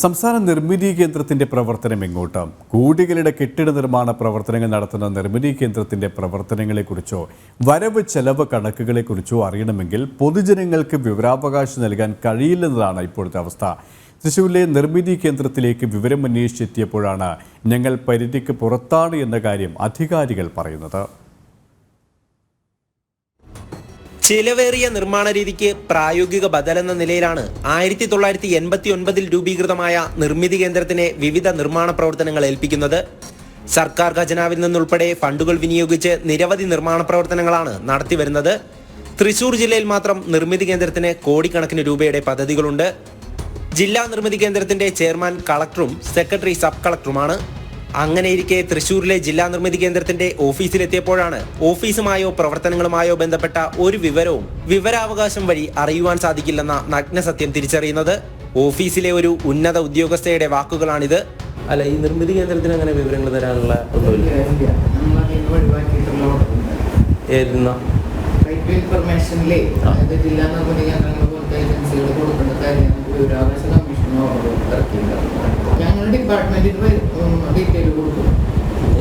സംസ്ഥാന നിർമ്മിതി കേന്ദ്രത്തിന്റെ പ്രവർത്തനം എങ്ങോട്ട്? കൂടികളുടെ കെട്ടിട നിർമ്മാണ പ്രവർത്തനങ്ങൾ നടത്തുന്ന നിർമ്മിതി കേന്ദ്രത്തിന്റെ പ്രവർത്തനങ്ങളെക്കുറിച്ചോ വരവ് ചെലവ് കണക്കുകളെക്കുറിച്ചോ അറിയണമെങ്കിൽ പൊതുജനങ്ങൾക്ക് വിവരാവകാശം നൽകാൻ കഴിയില്ലെന്നതാണ് ഇപ്പോഴത്തെ അവസ്ഥ. തൃശ്ശൂരിലെ നിർമ്മിതി കേന്ദ്രത്തിലേക്ക് വിവരം അന്വേഷിച്ചെത്തിയപ്പോഴാണ് ഞങ്ങൾ പരിധിക്ക് പുറത്താണ് എന്ന കാര്യം അധികാരികൾ പറയുന്നത്. ചിലവേറിയ നിർമ്മാണ രീതിക്ക് പ്രായോഗിക ബദലെന്ന നിലയിലാണ് ആയിരത്തി തൊള്ളായിരത്തി എൺപത്തി ഒൻപതിൽ രൂപീകൃതമായ നിർമ്മിതി കേന്ദ്രത്തിനെ വിവിധ നിർമ്മാണ പ്രവർത്തനങ്ങൾ ഏൽപ്പിക്കുന്നത്. സർക്കാർ ഖജനാവിൽ നിന്നുൾപ്പെടെ ഫണ്ടുകൾ വിനിയോഗിച്ച് നിരവധി നിർമ്മാണ പ്രവർത്തനങ്ങളാണ് നടത്തിവരുന്നത്. തൃശൂർ ജില്ലയിൽ മാത്രം നിർമ്മിതി കേന്ദ്രത്തിന് കോടിക്കണക്കിന് രൂപയുടെ പദ്ധതികളുണ്ട്. ജില്ലാ നിർമ്മിതി കേന്ദ്രത്തിന്റെ ചെയർമാൻ കളക്ടറും സെക്രട്ടറി സബ് കളക്ടറുമാണ്. അങ്ങനെയിരിക്കെ തൃശൂരിലെ ജില്ലാ നിർമ്മിതി കേന്ദ്രത്തിന്റെ ഓഫീസിലെത്തിയപ്പോഴാണ് ഓഫീസുമായോ പ്രവർത്തനങ്ങളുമായോ ബന്ധപ്പെട്ട ഒരു വിവരവും വിവരാവകാശം വഴി അറിയുവാൻ സാധിക്കില്ലെന്ന നഗ്നസത്യം തിരിച്ചറിയുന്നത് ഓഫീസിലെ ഒരു ഉന്നത ഉദ്യോഗസ്ഥയുടെ വാക്കുകളാണിത്. അല്ല ഈ നിർമ്മിതി കേന്ദ്രത്തിന് അങ്ങനെ വിവരങ്ങൾ തരാനുള്ള ഒന്നുമില്ല. ഏതെന്ന? അതായത് ജില്ലാ നിർമ്മിതി കേന്ദ്രങ്ങൾ പോലത്തെ ഏജൻസികൾ കൊടുക്കുന്ന കാര്യം നമുക്ക് വിവരാവകാശ കമ്മീഷന് ഓർഡർ ഇറക്കിയിട്ടുണ്ട് ഞങ്ങൾ ഡിപ്പാർട്ട്മെന്റിന് ഡീറ്റെയിൽ കൊടുക്കും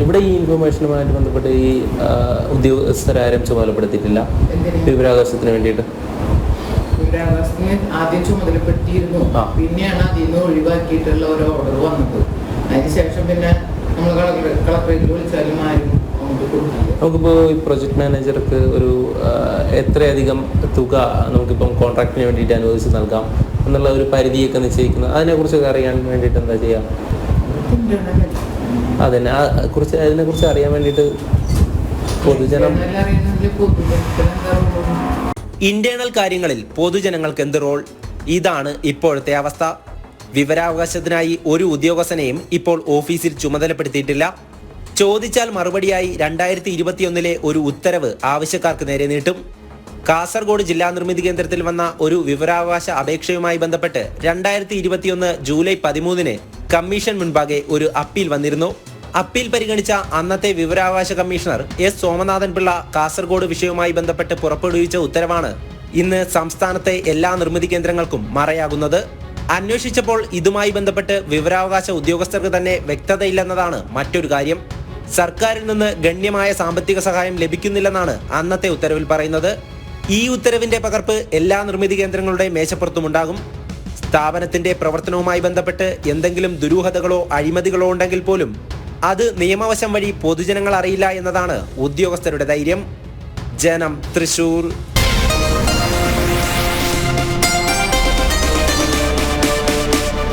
ഇവിടെ ഈ ഇൻഫർമേഷനുമായിട്ട് ബന്ധപ്പെട്ട് ഈ ഉദ്യോഗസ്ഥരെ ഉദ്യോഗസ്ഥരാരും ചുമതലപ്പെടുത്തിയിട്ടില്ല? വിവരാകാശത്തിന് വേണ്ടിയിട്ട്. ആദ്യം ചുമതലപ്പെടുത്തിയിരുന്നു. പിന്നെയാണ് അതിൽ നിന്ന് ഒഴിവാക്കിയിട്ടുള്ള ഒരു ഓർഡർ വന്നത്. അതിനുശേഷം പിന്നെ നമ്മൾ കളക്ടറേറ്റ് വിളിച്ചാലും ആരും നമുക്കിപ്പോൾ ഈ പ്രൊജക്ട് മാനേജർക്ക് ഒരു എത്രയധികം തുക നമുക്കിപ്പം കോൺട്രാക്റ്റിന് വേണ്ടിയിട്ട് അനുവദിച്ച് നൽകാം എന്നുള്ള ഒരു പരിധിയൊക്കെ നിശ്ചയിക്കുന്നത്. അതിനെക്കുറിച്ചൊക്കെ അറിയാൻ വേണ്ടിയിട്ട് എന്താ ചെയ്യുക ഇന്റേണൽ അതിനെ ആ കുറിച്ച് അതിനെക്കുറിച്ച് അറിയാൻ വേണ്ടിട്ട് പൊതുജനം? ഇന്റേണൽ കാര്യങ്ങളിൽ പൊതുജനങ്ങൾക്ക് എന്ത് റോൾ? ഇതാണ് ഇപ്പോഴത്തെ അവസ്ഥ. വിവരാവകാശത്തിനായി ഒരു ഉദ്യോഗസ്ഥനെയും ഇപ്പോൾ ഓഫീസിൽ ചുമതലപ്പെടുത്തിയിട്ടില്ല. ചോദിച്ചാൽ മറുപടിയായി രണ്ടായിരത്തി ഇരുപത്തിയൊന്നിലെ ഒരു ഉത്തരവ് ആവശ്യക്കാർക്ക് നേരെ നീട്ടും. കാസർഗോഡ് ജില്ലാ നിർമ്മിതി കേന്ദ്രത്തിൽ വന്ന ഒരു വിവരാവകാശ അപേക്ഷയുമായി ബന്ധപ്പെട്ട് രണ്ടായിരത്തി ഇരുപത്തിയൊന്ന് ജൂലൈ പതിമൂന്നിന് കമ്മീഷൻ മുൻപാകെ ഒരു അപ്പീൽ വന്നിരുന്നു. അപ്പീൽ പരിഗണിച്ച അന്നത്തെ വിവരാവകാശ കമ്മീഷണർ എസ് സോമനാഥൻ പിള്ള കാസർഗോഡ് വിഷയവുമായി ബന്ധപ്പെട്ട് പുറപ്പെടുവിച്ച ഉത്തരവാണ് ഇന്ന് സംസ്ഥാനത്തെ എല്ലാ നിർമ്മിതി കേന്ദ്രങ്ങൾക്കും മറയാകുന്നത്. അന്വേഷിച്ചപ്പോൾ ഇതുമായി ബന്ധപ്പെട്ട് വിവരാവകാശ ഉദ്യോഗസ്ഥർക്ക് തന്നെ വ്യക്തതയില്ലെന്നതാണ് മറ്റൊരു കാര്യം. സർക്കാരിൽ നിന്ന് ഗണ്യമായ സാമ്പത്തിക സഹായം ലഭിക്കുന്നില്ലെന്നാണ് അന്നത്തെ ഉത്തരവിൽ പറയുന്നത്. ഈ ഉത്തരവിന്റെ പകർപ്പ് എല്ലാ നിർമ്മിതി കേന്ദ്രങ്ങളുടെ മേശപ്പുറത്തുമുണ്ടാകും. സ്ഥാപനത്തിന്റെ പ്രവർത്തനവുമായി ബന്ധപ്പെട്ട് എന്തെങ്കിലും ദുരൂഹതകളോ അഴിമതികളോ ഉണ്ടെങ്കിൽ പോലും അത് നിയമവശം വഴി പൊതുജനങ്ങൾ അറിയില്ല എന്നതാണ് ഉദ്യോഗസ്ഥരുടെ ധൈര്യം. ജനം തൃശൂർ.